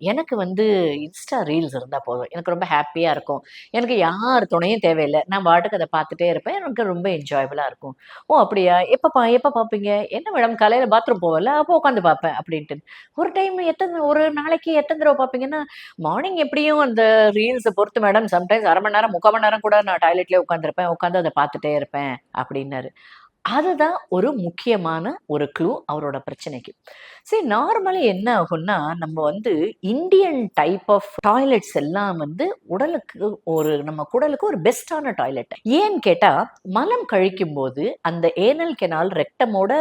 எனக்கு வந்து Insta reels இருந்தால் போதும். எனக்கு ரொம்ப ஹாப்பியாக இருக்கும். எனக்கு யார் துணையும் தேவையில்லை. நான் பாட்டுக்கு அதை பார்த்துட்டே இருப்பேன். எனக்கு ரொம்ப என்ஜாயபுளாக இருக்கும். ஓ அப்படியா? எப்போ பா எப்போ பார்ப்பீங்க என்ன மேடம் காலையில் பாத்ரூம் போவல? அப்போ உட்காந்து பார்ப்பேன் அப்படின்ட்டு. ஒரு டைம் எத்தனை ஒரு நாளைக்கு எத்தனை தடவை பார்ப்பீங்கன்னா மார்னிங் எப்படியும் அந்த ரீல்ஸை பொறுத்து மேடம் சம்டைம்ஸ் அரை மணி நேரம் முக்கால் மணி நேரம் கூட நான் டாய்லெட்லேயே உட்காந்துருப்பேன் உட்காந்து அதை பார்த்துட்டே இருப்பேன். அப்படின்னாரு. அதுதான் ஒரு முக்கியமான ஒரு க்ளூ அவரோட பிரச்சனைக்கு. சரி நார்மலி என்ன ஆகும்னா நம்ம வந்து இந்தியன் டைப் ஆஃப் டாய்லெட்ஸ் எல்லாம் வந்து உடலுக்கு ஒரு நம்ம குடலுக்கு ஒரு பெஸ்டான டாய்லெட் ஏன்னு கேட்டால் மலம் கழிக்கும் போது அந்த ஏனல் கெனால் ரெக்டமோட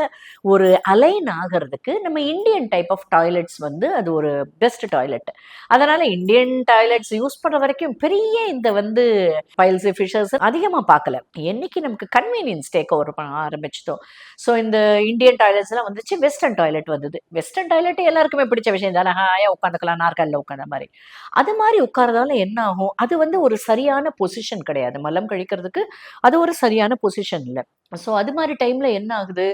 ஒரு அலைன் ஆகிறதுக்கு நம்ம இந்தியன் டைப் ஆஃப் டாய்லெட்ஸ் வந்து அது ஒரு பெஸ்ட் டாய்லெட் அதனால இந்தியன் டாய்லெட்ஸ் யூஸ் பண்ணுற வரைக்கும் பெரிய இந்த வந்து ஃபைல்ஸ் ஃபிஷர்ஸ் அதிகமாக பார்க்கல. என்னைக்கு நமக்கு கன்வீனியன்ஸ் டேக் ஓவர் பண்ண ஆரம்பிச்சிட்டோம். ஸோ இந்த இந்தியன் டாய்லெட்ஸ் எல்லாம் வந்துச்சு. வெஸ்டர்ன் டாய்லெட் வந்தது. வெஸ்டர்ன் டாய்லெட் எல்லாருக்குமே பிடிச்ச விஷயம் தானே ஹாயா உட்காந்துக்கலாம் நாற்காலில் உட்காந்த மாதிரி. அது மாதிரி உட்காரதால என்ன ஆகும்? அது வந்து ஒரு சரியான பொசிஷன் கிடையாது. மலம் கழிக்கிறதுக்கு அது ஒரு சரியான பொசிஷன் இல்லை. ஸோ அது மாதிரி டைமில் என்ன ஆகுது?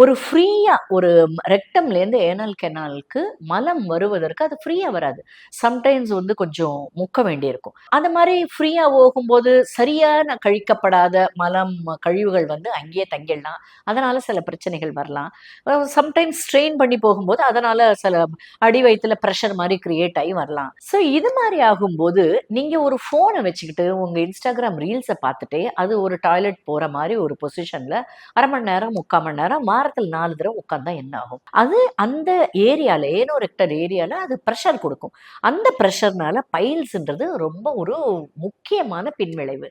ஒரு ஃப்ரீயாக ஒரு ரெக்டம்லேருந்து ஏனல் கெனாலுக்கு மலம் வருவதற்கு அது ஃப்ரீயாக வராது. சம்டைம்ஸ் வந்து கொஞ்சம் முக்க வேண்டியிருக்கும். அந்த மாதிரி ஃப்ரீயாக போகும்போது சரியான கழிக்கப்படாத மலம் கழிவுகள் வந்து அங்கேயே தங்கிடலாம். அதனால் சில பிரச்சனைகள் வரலாம். சம்டைம்ஸ் ஸ்ட்ரெயின் பண்ணி போகும்போது அதனால் சில அடி வயிற்றுல ப்ரெஷர் மாதிரி க்ரியேட் ஆகி வரலாம். ஸோ இது மாதிரி ஆகும்போது நீங்கள் ஒரு ஃபோனை வச்சுக்கிட்டு உங்கள் இன்ஸ்டாகிராம் ரீல்ஸை பார்த்துட்டே அது ஒரு டாய்லெட் போகிற மாதிரி ஒரு பொசிஷன் பொசிஷனில் அரை மணி நேரம் முக்கால் மணி நேரம் வாரத்தில் நாலு தடவை உட்காந்தா என்ன ஆகும்? அது அந்த ஏரியாவில் ஏனோ ரெக்டர் ஏரியாவில் அது ப்ரெஷர் கொடுக்கும். அந்த ப்ரெஷர்னால பைல்ஸ்ன்றது ரொம்ப ஒரு முக்கியமான பின்விளைவு.